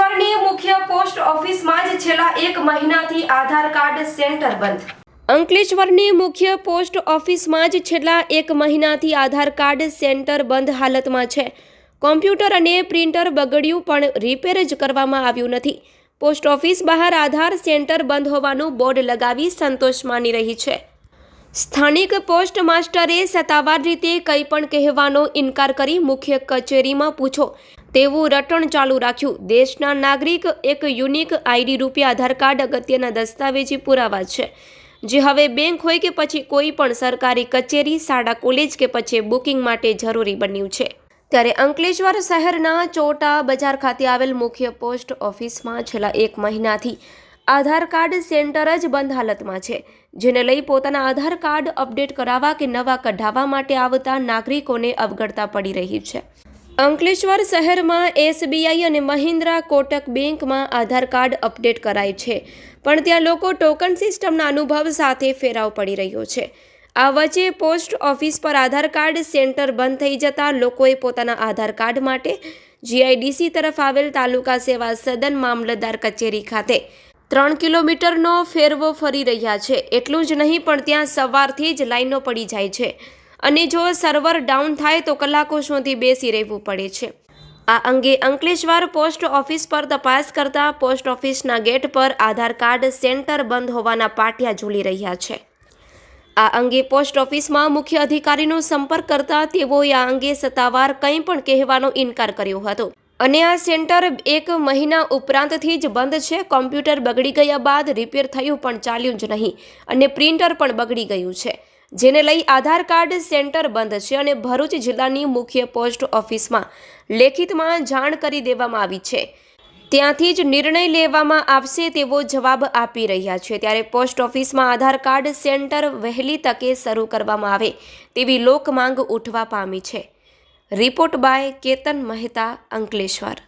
અંકલેશ્વરની મુખ્ય પોસ્ટ ઓફિસમાં જ છેલ્લા એક મહિનાથી આધાર કાર્ડ સેન્ટર બંધ. અંકલેશ્વરની મુખ્ય પોસ્ટ ઓફિસમાં જ છેલ્લા એક મહિનાથી આધાર કાર્ડ સેન્ટર બંધ હાલતમાં છે. કોમ્પ્યુટર અને પ્રિન્ટર બગડ્યું પણ રિપેર જ કરવામાં આવ્યું નથી. પોસ્ટ ઓફિસ બહાર આધાર સેન્ટર બંધ હોવાનું બોર્ડ લગાવી સંતોષ માની રહી છે. સ્થાનિક પોસ્ટ માસ્ટરે સત્તાવાર રીતે કંઈ પણ કહેવાનો ઇનકાર કરી મુખ્ય કચેરીમાં પૂછો. તેવું રટણ ચાલુ રાખ્યું. દેશના નાગરિક એક યુનિક આઈડી રૂપે આધાર કાર્ડ અગત્યના દસ્તાવેજી પુરાવા છે. જે હવે બેંક હોય કે પછી કોઈ પણ સરકારી કચેરી, શાળા, કોલેજ કે પછી બુકિંગ માટે જરૂરી બન્યું છે. ત્યારે અંકલેશ્વર શહેરના ચોટા બજાર ખાતે આવેલ મુખ્ય પોસ્ટ ઓફિસમાં છેલ્લા એક મહિનાથી આધાર કાર્ડ સેન્ટર જ બંધ હાલતમાં છે, જેને લઈ પોતાના આધાર કાર્ડ અપડેટ કરાવવા કે નવા કઢાવવા માટે આવતા નાગરિકોને અવગણતા પડી રહી છે. અંકલેશ્વર શહેરમાં એસબીઆઈ અને મહિન્દ્રા કોટક બેંકમાં આધાર કાર્ડ અપડેટ કરાય છે, પણ ત્યાં લોકો ટોકન સિસ્ટમના અનુભવ સાથે ફેરાવ પડી રહ્યો છે. આ વચ્ચે પોસ્ટ ઓફિસ પર આધાર કાર્ડ સેન્ટર બંધ થઈ જતા લોકોએ પોતાના આધાર કાર્ડ માટે જીઆઈડીસી તરફ આવેલ તાલુકા સેવા સદન મામલતદાર કચેરી ખાતે ત્રણ કિલોમીટરનો ફેરવો ફરી રહ્યા છે. એટલું જ નહીં, પણ ત્યાં સવારથી જ લાઈનો પડી જાય છે. અને જો સર્વર ડાઉન થાય તો કલાકો સુધી બેસી રહેવું પડે છે. આ અંગે અંકલેશ્વર પોસ્ટ ઓફિસ પર તપાસ કરતા પોસ્ટ ઓફિસના ગેટ પર આધાર કાર્ડ સેન્ટર બંધ હોવાના પાટિયા ઝૂલી રહ્યા છે. આ અંગે પોસ્ટ ઓફિસમાં મુખ્ય અધિકારીનો સંપર્ક કરતા તેઓએ આ અંગે સત્તાવાર કંઈ પણ કહેવાનો ઇનકાર કર્યો હતો. અને આ સેન્ટર એક મહિના ઉપરાંતથી જ બંધ છે. કોમ્પ્યુટર બગડી ગયા બાદ રિપેર થયું પણ ચાલ્યું જ નહીં અને પ્રિન્ટર પણ બગડી ગયું છે. જેને લઈ આધાર કાર્ડ સેન્ટર બંધ છે અને ભરૂચ જિલ્લાની મુખ્ય પોસ્ટ ઓફિસમાં લેખિતમાં જાણ કરી દેવામાં આવી છે. ત્યાંથી જ નિર્ણય લેવામાં આવશે તેવો જવાબ આપી રહ્યા છે. ત્યારે પોસ્ટ ઓફિસમાં આધાર કાર્ડ સેન્ટર વહેલી તકે શરૂ કરવામાં આવે તેવી લોકમાંગ ઉઠવા પામી છે. Report by Ketan Mehta Ankleshwar.